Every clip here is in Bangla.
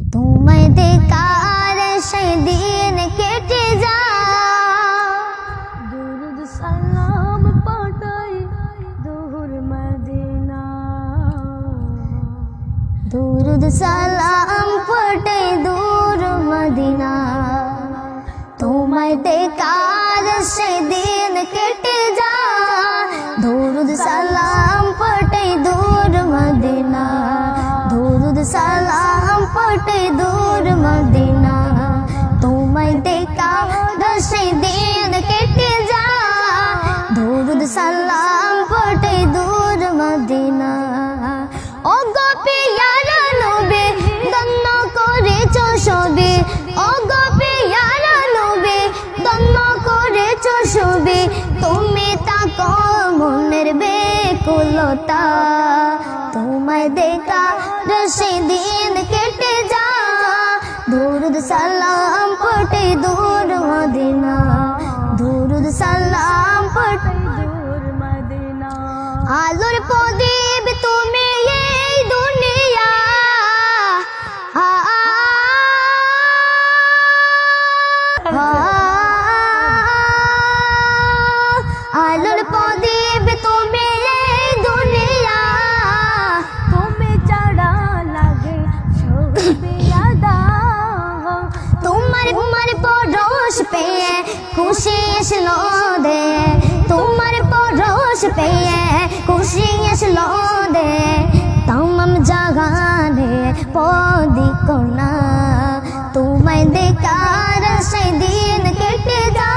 তোমায় দেখার সেই দিন কেটে যা দুরুদ সালাম পাঠাই দূর মদিনা। দুরুদ সালাম পটে দূর মদিনা। তোমায় দেখার সেই দিন কেটে যা দুরুদ সালাম পটে দূর মদিনা। দুরুদ সালাম পটে দূর মদিনা। তোমায় দেখার সেই দিন কেটে যা দুরুদ সালাম পটে দূর মদিনা। ও গো পিয়ারা নবে দন্ন করেছ সবে ও গো পিয়ারা নবে দন্ন করেছ সবে তুমি তাকো মনের বেকুলতা। তোমায় দেখা রসে দিন পটে দূর মদিনা দুরুদ সালাম পটে দূর মদিনা। আলোর প্রদীপ তুমি এই দুনিয়া আলোর প্রদীপ পেয়ে খুশি আসলো দে। তোমার পরশ পেয়ে খুশি আসলো দে। তামাম জাগানে পদি কোনা, তোমায় দেখার সেই দিন কেটে যা।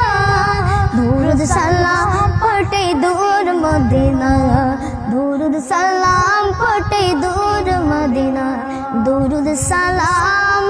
দুরুদ সালাম পটে দূর মদিনা, দুরুদ সালাম পটে দূর মদিনা, দুরুদ সালাম